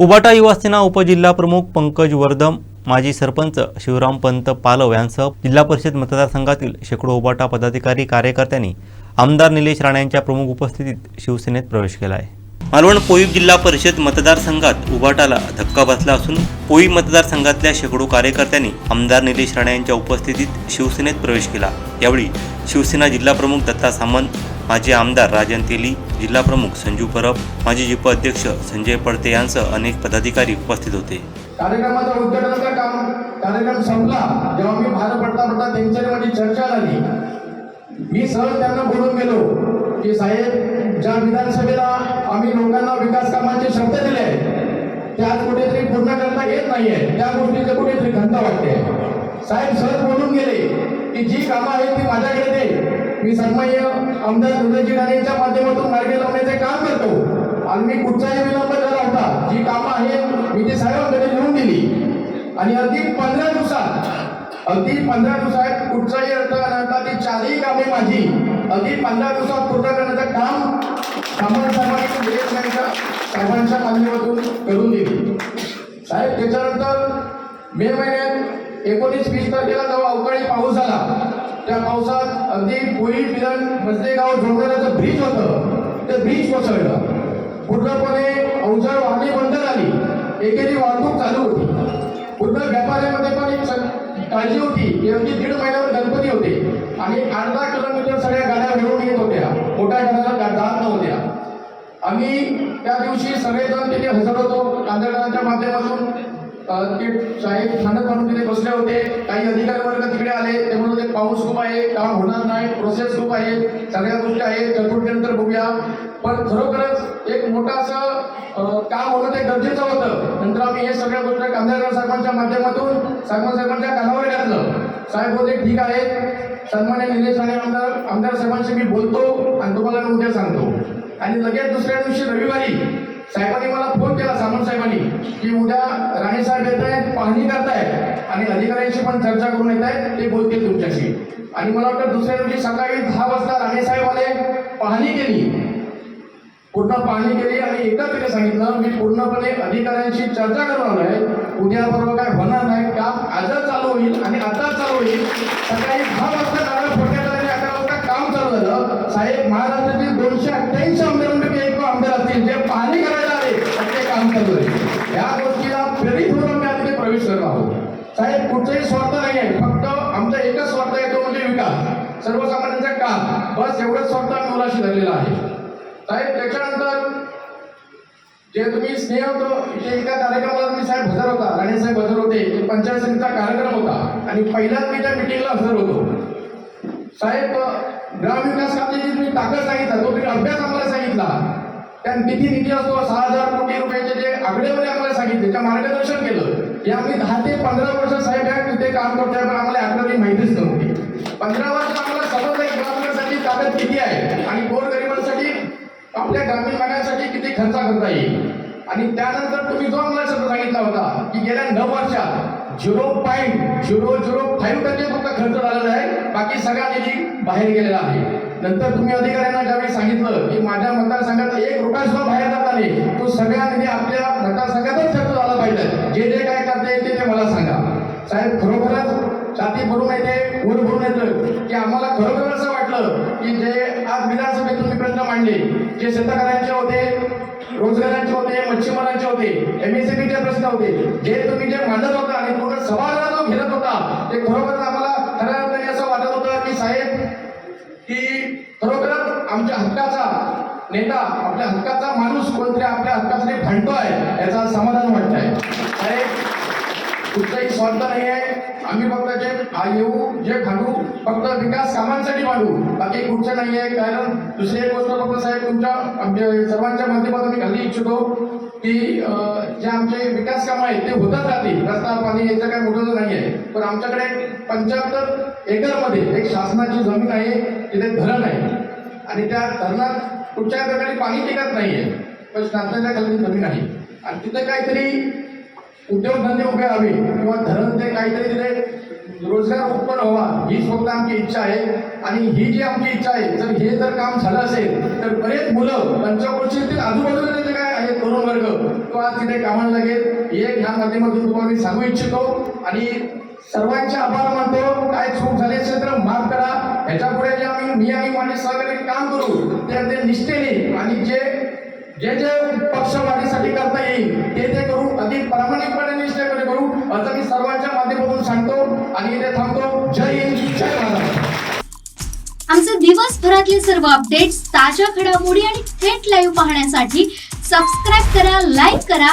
उबाटा युवासेना उपजिल्हाप्रमुख पंकज वर्धम माजी सरपंच शिवराम पंत पालव यांसह जिल्हा परिषद मतदारसंघातील शेकडो उबाटा पदाधिकारी कार्यकर्त्यांनी आमदार निलेश राणे यांच्या प्रमुख उपस्थितीत शिवसेनेत प्रवेश केला आहे मालवण पोईब जिल्हा परिषद मतदारसंघात उबाटाला धक्का बसला असून पोईब मतदारसंघातल्या शेकडो कार्यकर्त्यांनी आमदार निलेश राणे यांच्या उपस्थितीत शिवसेनेत प्रवेश केला. यावेळी शिवसेना जिल्हाप्रमुख दत्ता सामंत माजी आमदार राजन तेली जिल्हाप्रमुख संजू परब माजी जिप अध्यक्ष संजय पडते यांसह अनेक पदाधिकारी उपस्थित होते. कार्यक्रमाचं उद्घाटनाचा काम कार्यक्रम संपला जेव्हा मी बाहेर पडता पडता त्यांच्या माझी चर्चा झाली. मी सहज त्यांना बोलून गेलो की साहेब ज्या विधानसभेला आम्ही लोकांना विकास कामाचे शब्द दिले त्यात कुठेतरी पूर्ण करता येत नाहीये. त्या गोष्टीचं कुठेतरी खंत वाटते. साहेब सहज बोलून गेले की जी कामं आहेत ती माझ्याकडे दे. मी सन्मान्य आमदार उदयजी राणेंच्या माध्यमातून मार्गे लावण्याचे काम करतो. आणि मी कुठचाही विलंब झाला होता जी कामं आहेत मी ती साहेबांकडे लिहून दिली. आणि अगदी पंधरा दिवसात अगदी पंधरा दिवसात कुठचाही अर्थ न आणता ती चारही कामे माझी अगदी पंधरा दिवसात पूर्ण करण्याचं काम सामंत साहेबांनी साहेबांच्या माध्यमातून करून दिली. साहेब त्याच्यानंतर मे महिन्यात एकोणीस वीस तारखेला जेव्हा अवकाळी पाऊस आला त्या पावसात अगदी कोळी पिरण मजलेगाव जोडणाऱ्याचं ब्रिज होतं. ते ब्रिज कोसळलं. पूर्णपणे अवजड वाहने बंद झाली. एकेरी वाहतूक चालू होती. पूर्ण व्यापाऱ्यामध्ये पण एक काळजी होती. की अगदी दीड महिन्यावर गणपती होते. आणि अर्धा किलोमीटर सगळ्या गाड्या मिळून येत होत्या. मोठ्या गाड्या जात नव्हत्या. आम्ही त्या दिवशी सगळेजण तिथे हजर होतो. आंदोलनाच्या माध्यमातून. ते साहेब थंड म्हणून तिथे बसले होते. काही अधिकारी वर्ग तिकडे आले. ते म्हणून पाऊस खूप आहे काम होणार नाही प्रोसेस खूप आहे सगळ्या गोष्टी आहेत चतुर्थीनंतर बघूया. पण खरोखरच एक मोठं असं काम होणं ते गरजेचं होतं. नंतर आम्ही हे सगळ्या गोष्टी कांदेकर साहेबांच्या माध्यमातून साहेब साहेबांच्या कानावर घातलं. साहेब होते ठीक आहे. सन्मान्य निलेश राणे आमदार आमदार साहेबांशी मी बोलतो आणि तुम्हाला मी उद्या सांगतो. आणि लगेच दुसऱ्या दिवशी रविवारी साहेबांनी मला फोन केला सामंत साहेबांनी की उद्या राणे साहेब येत आहेत पाहणी करतायत आणि अधिकाऱ्यांशी पण चर्चा करून येत आहेत ते बोलतील तुमच्याशी. आणि मला वाटतं दुसऱ्या दिवशी सकाळी दहा वाजता राणे साहेब आले पाहणी केली. पूर्ण पाहणी केली आणि एकदा तिने सांगितलं मी पूर्णपणे अधिकाऱ्यांशी चर्चा करणार आहे. उद्या बरोबर काय होणार नाही काम आजच चालू होईल आणि आता चालू होईल. सकाळी दहा वाजता नारळ फोडण्यात आले अकरा वाजता काम चालू झालं. साहेब महाराष्ट्रातील दोनशे अठ्ठ्याऐंशी आमदार असतील जे पाहणी करायला आले आणि ते काम या गोष्टीला प्रेरित होऊन आम्ही आता प्रवेश करत आहोत. साहेब कुठचाही स्वार्थ नाही आहे. फक्त आमचा एकच स्वार्थ आहे तो म्हणजे विकास. सर्वसामान्यांचा काम. बस एवढंच स्वार्थ आम्ही मुलाशी धरलेला आहे. साहेब त्याच्यानंतर जे तुम्ही स्नेह होतो जे एका कार्यक्रमाला तुम्ही साहेब हजर होता. राणे साहेब हजर होते. पंचायत समितीचा कार्यक्रम होता. आणि पहिल्याच मी त्या मिटिंगला हजर होतो. साहेब ग्रामविकास खात्याची तुम्ही ताकद सांगितला तो तुम्ही अभ्यास आम्हाला सांगितला. कारण किती निधी असतो सहा हजार कोटी रुपयाचे जे आकडेवारी आम्हाला सांगितले त्या मार्गदर्शन केलं. हे आम्ही दहा ते पंधरा वर्ष साहेब आहे तिथे काम करतोय पण आम्हाला आकडेवारी माहितीच नव्हती. पंधरा वर्ष आम्हाला समजलं एक ग्रामीणासाठी ताकद किती आहे? आणि गोरगरिबांसाठी आपल्या ग्रामीण भागासाठी किती खर्च करता येईल? आणि त्यानंतर तुम्ही जो आम्हाला शब्द सांगितला होता की गेल्या नऊ वर्षात zero point zero zero five टक्के फक्त खर्च झालेला आहे बाकी सगळा निधी बाहेर गेलेला आहे. नंतर तुम्ही अधिकाऱ्यांना ज्यावेळी सांगितलं की माझ्या मतदारसंघात एक रुपया सुद्धा बाहेर जात नाही तो सगळ्या निधी आपल्या मतदारसंघातच खर्च झाला पाहिजे. जे जे काय करता येते ते मला सांगा. साहेब खरोखरच छाती भरून येते ऊर भरून येतं. की आम्हाला खरोखर असं वाटलं की जे आज विधानसभेत तुम्ही प्रश्न मांडले जे शेतकऱ्यांचे होते रोजगारांचे होते मच्छीमारांचे होते एमएसएबीचे प्रश्न होते जे तुम्ही जे मांडत होता आणि पूर्ण समाजाला जो घेरत होता ते खरोखर आम्हाला खऱ्या अर्थाने असं वाटत होतं की साहेब की आपल्या हक्काचा. नेता आपल्या हक्काचा माणूस कोणतरी आपल्या हक्कासाठी भांडतोय याचा समाधान वाटतंय. साहेब कुठलाही स्वार्थ नाही आहे आम्ही फक्त जे येऊ जे घालू फक्त विकास कामांसाठी मांडू बाकी कुठचं नाही आहे कारण दुसरी एक गोष्ट फक्त साहेब तुमच्या आमच्या सर्वांच्या माध्यमातून मी घालू इच्छितो की जे आमचे विकास कामं आहेत ते होतात राहतील रस्ता पाणी याचं काय मोठं नाही आहे पण आमच्याकडे पंच्याहत्तर एकरमध्ये एक शासनाची जमीन आहे तिथे धरण आहे. आणि त्या धरणात कुठच्या प्रकारे पाणी टिकत नाहीये. पण शासनाच्या खाली कमी नाही. आणि तिथे काहीतरी उद्योगधंदे उभे हवे किंवा धरण ते काहीतरी तिथे रोजगार उत्पन्न व्हावा ही स्वतः आमची इच्छा आहे. आणि ही जी आमची इच्छा आहे जर हे जर काम झालं असेल तर बरेच मुलं पंचक्रोशीतील आजूबाजूला जे काय आहे तरुण वर्ग तो आज तिथे कामाला लागेल. एक ह्या माध्यमातून तुम्हाला मी सांगू इच्छितो. आणि सर्वांचे आभार मानतो. काय चूक झाले असेल तर माफ करा. ह्याच्या पुढे जे आम्ही मी आणि माझे सहकारी काम करू ते अगदी निष्ठेने आणि जे जे जे पक्ष वाढीसाठी करता येईल ते ते करू. अधिक प्रामाणिकपणे निष्ठेकडे करू. असं मी सर्वांच्या माध्यमातून सांगतो आणि इथे थांबतो. जय हिंद जय महाराष्ट्र आमचे दिवसभरातले सर्व अपडेट्स ताज्या घडामोडी आणि थेट लाईव्ह पाहण्यासाठी सबस्क्राईब करा लाईक करा